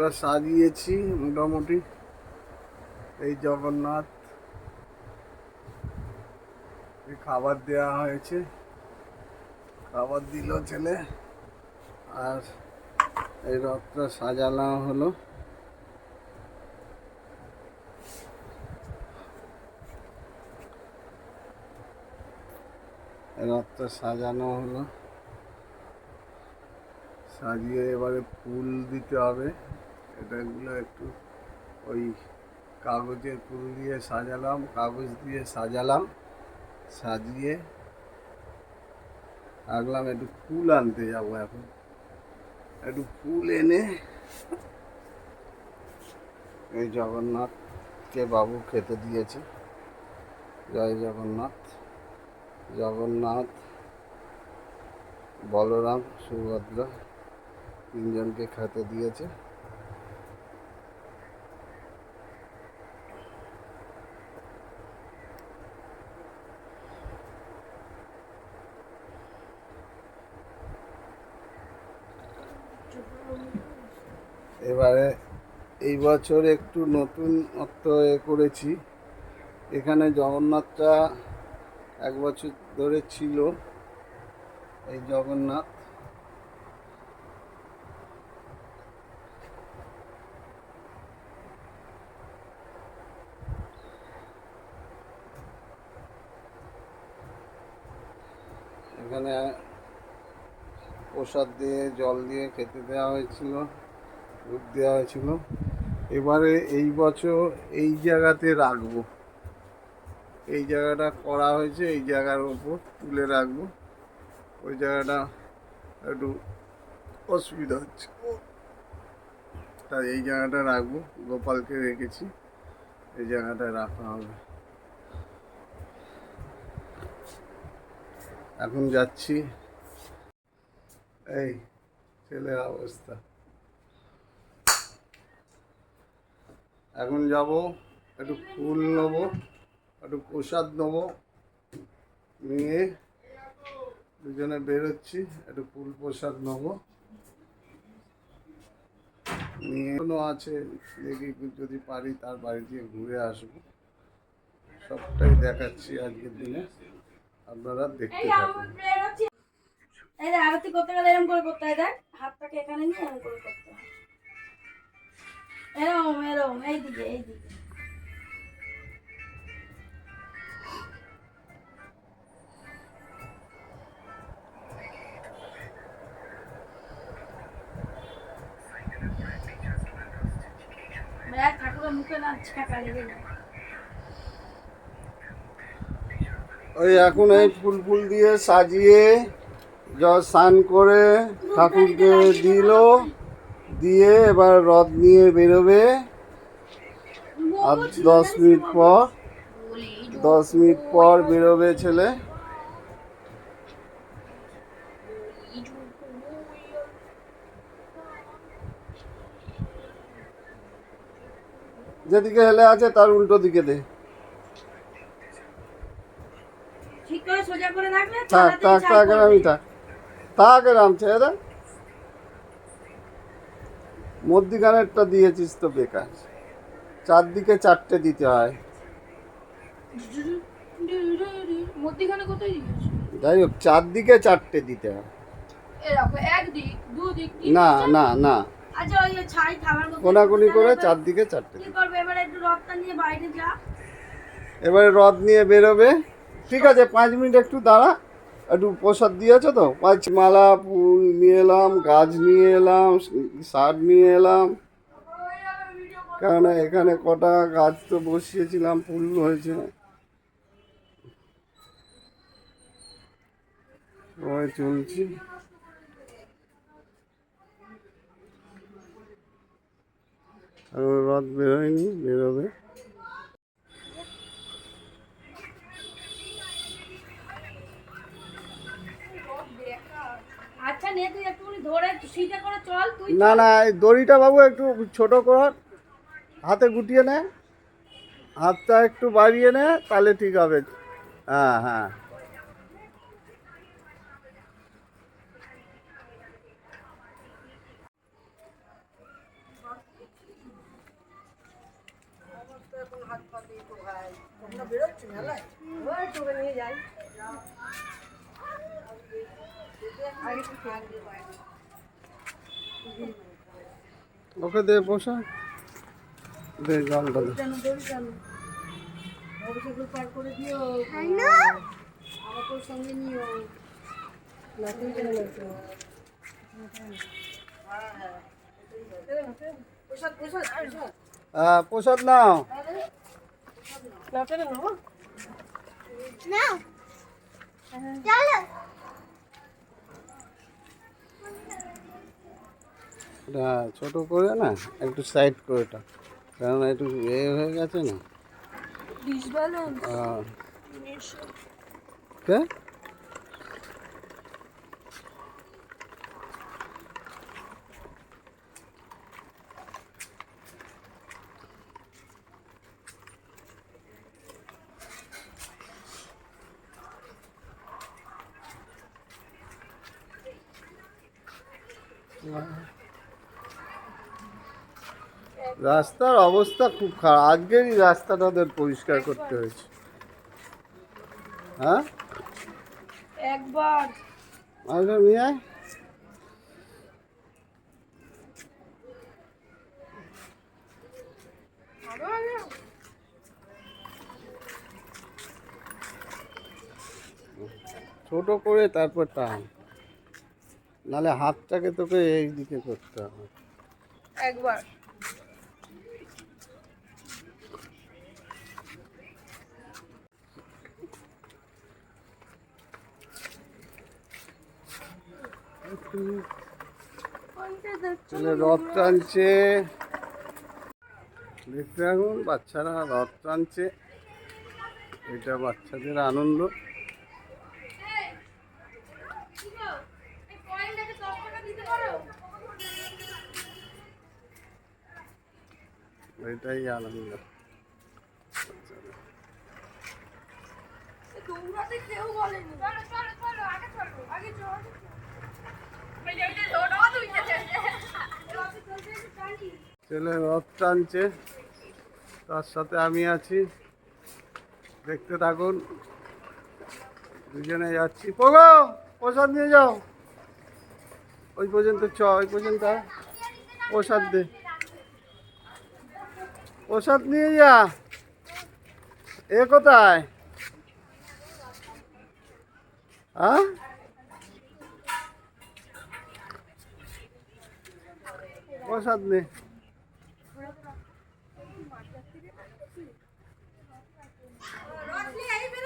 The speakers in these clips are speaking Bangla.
রথটা সাজিয়েছি মোটামুটি। এই জগন্নাথ। খাবার দেওয়া হয়েছে। খাবার দিল ছেলে। আর এই রথটা সাজানো হলো। রথটা সাজানো হলো। সাজিয়ে এবারে ফুল দিতে হবে। এটাগুলো একটু ওই কাগজের ফুল দিয়ে সাজালাম, কাগজ দিয়ে সাজালাম, সাজিয়ে রাখলাম একটু ফুল আনতে যাব এখন। একটু ফুল এনে এই জগন্নাথকে বাবু খেতে দিয়েছে। জয় জগন্নাথ জগন্নাথ, বলরাম, সুভদ্রা তিনজনকে খেতে দিয়েছে। এবারে এই বছর একটু নতুন অর্থ এ করেছি। এখানে জগন্নাথটা এক বছর ধরে ছিল, এই জগন্নাথ। এখানে প্রসাদ দিয়ে, জল দিয়ে খেতে দেওয়া হয়েছিল। দেওয়া হয়েছিল। এবারে এই বছর এই জায়গাতে রাখব। এই জায়গাটা করা হয়েছে, এই জায়গার ওপর তুলে রাখব। ওই জায়গাটা একটু অসুবিধা হচ্ছে। তাই এই জায়গাটা রাখব, গোপালকে রেখেছি। এই জায়গাটা রাখা হবে। এখন যাচ্ছি। এই, ছেলের অবস্থা। এখন যাব একটু ফুল নেব একটু প্রসাদ নেব। নিয়ে দুজনে বেরোচ্ছি একটু ফুল প্রসাদ নেব। নিয়ে এখনও আছে দেখি যদি পারি তার বাড়ি দিয়ে ঘুরে আসব। সবটাই দেখাচ্ছি আজকের দিনে। আপনারা দেখতে থাকুন। এই আরতি করতে গেলে এরকম করে করতে হয়। দেখ হাতটাকে এখানে নিয়ে এরকম করে করতে হয়। এরকম এরকম এই দিকে এই দিকে দেখ ঠাকুরের মুখে না ছাকা লেগে যায় ওই এখন এই ফুল ফুল দিয়ে সাজিয়ে জল স্নান করে ঠাকুরকে দিল, দিয়ে এবার রথ নিয়ে বেরোবে। আর দশ মিনিট পর দশ মিনিট পর বেরোবে ছেলে। যেদিকে হেলে আছে তার উল্টো দিকে দে। থাক থাক থাক। আমি থাক। থাক ছেড়ে দে মধ্যিখানেরটা দিয়েছিস তো বেকার। চারদিকে চারটে দিতে হয়। মধ্যিখানে কোথায় যাই হোক চারদিকে চারটে দিতে হয়। না না না। আচ্ছা কোনাকুনি করে চারদিকে চারটে এবারে রথ নিয়ে বেরোবে। ঠিক আছে পাঁচ মিনিট একটু দাঁড়া। একটু প্রসাদ দিয়েছ তো? পাঁচ মালা ফুল নিয়ে এলাম গাছ নিয়ে এলাম সার নিয়ে এলাম। কেননা এখানে কটা গাছ তো বসিয়েছিলাম ফুল হয়েছে। চলছি। আর রথ বেরোয়নি বেরোবে। আচ্ছা নে না দড়িটা বাবু একটু ছোট কর। হাতে গুটিয়ে নে, হাতটা একটু বাড়িয়ে নে, তাহলে ঠিক হবে। হ্যাঁ হ্যাঁ। ওকে দে, বসা। পার করে দিও। আমাকে সঙ্গে নিও। কেন লাগছে প্রসাদ প্রসাদ প্রসাদ হ্যাঁ প্রসাদ নাও। নেব ছোট করে না একটু সাইড করে এটা কারণ একটু এ হয়ে গেছে না ডিশ ব্যালেন্স আহ, কে রাস্তার অবস্থা খুব খারাপ। আজকেরই রাস্তাটা ওদের পরিষ্কার করতে হয়েছে। হ্যাঁ? একবার। আসবে মিয়া। ছোট করে তারপর টান। নালে হাতটাকে তোকে এই দিকে করতে হবে। একবার। রথ টানছে। দেখতে এখন বাচ্চারা রথ টানছে। এটা বাচ্চাদের আনন্দ। এটাই আনন্দ। কেউ বলেনি। চলো চলো চলো, আগে চলো আগে চলো। ছেলে রথ টানছে, তার সাথে আমি আছি। দেখতে থাকুন। দুজনে যাচ্ছি। পোগো, প্রসাদ নিয়ে যাও। ওই পর্যন্ত চ, ওই পর্যন্ত প্রসাদ দে। প্রসাদ নিয়ে যা। এ কোথায়? হ্যাঁ প্রসাদ নে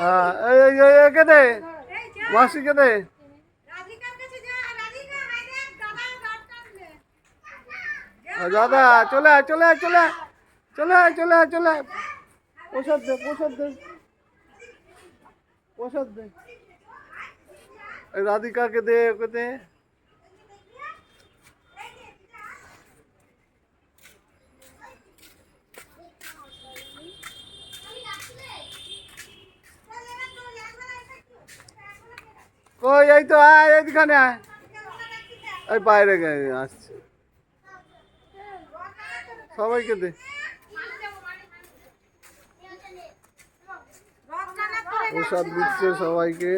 হ্যাঁ, এই এই এই এই কে দে মাসি কে দে দাদা চলে আয় চলে আয় চলে আয় চলে আয় চলে আয় চলে আয় প্রসাদ দে প্রসাদ দে প্রসাদ দে এই রাধিকাকে দে ওকে দে কই এই তো, আয় এইখানে আয়। এই বাইরে গে- আসছে। সবাইকে দে। প্রসাদ দিচ্ছে সবাইকে।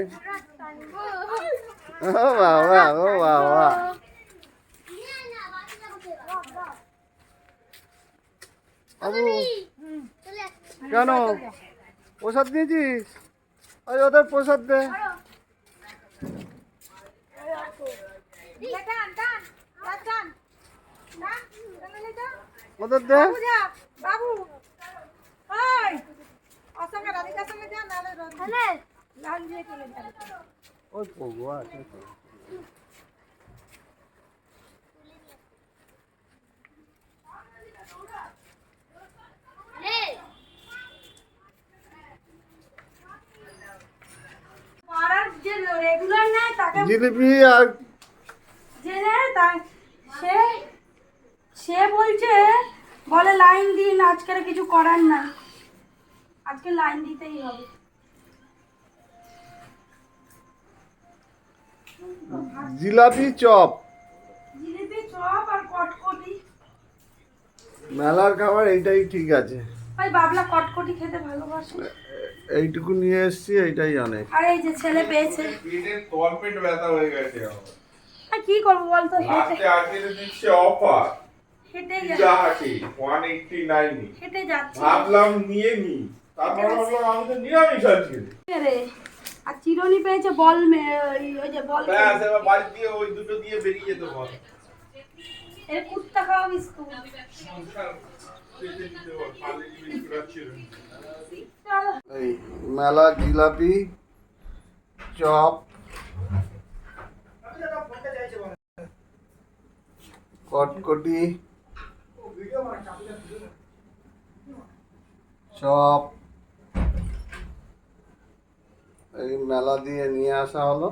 ও বাবা ও বাবা কেন? প্রসাদ দিয়েছিস ওই ওদের প্রসাদ দে। ওদের দে বাবু ওই ওর সঙ্গে রাধিকার সঙ্গে যা নাহলে লাল দিয়ে চলে যাবে ওই পগো আছে তো। পাড়ার যে রেগুলার নেয় তাকে জিলিপি আর যে নেয় সে সে বলছে বলে লাইন দিন আজকের কিছু করার নাই আজকে লাইন দিতেই হবে। জিলাপি চপ। জিলিপি চপ আর কটকটি। মেলার খাবার এইটাই ঠিক আছে। ওই বাবলা কটকটি খেতে ভালোবাসে। এইটুকু নিয়ে এসছি এইটাই অনেক। আর এই যে ছেলে পেয়েছে। পেটের তলপেট ব্যথা হয়ে গেছে আমার। আর কি করব বলতো? হেঁটে লাস্টে আজকে দিচ্ছে অফার। হেঁটে পূজা হাটে ওয়ান এইটটি নাইনে হেঁটে যাচ্ছে। ভাবলাম নিয়ে নি। তারপর ভাবলাম আমি তো নিরামিষ আজকে। রে? আর চিরনি পেয়েছে বল মে- ওই- যে বল এবার বাড়ি দিয়ে ওই দুটো দিয়ে বেরিয়ে যেতে বল এর কুত্তা খাওয়া বিস্কুট। আছে মেলা জিলাপি চপ কটকটি। চপ এই মেলা দিয়ে নিয়ে আসা হলো।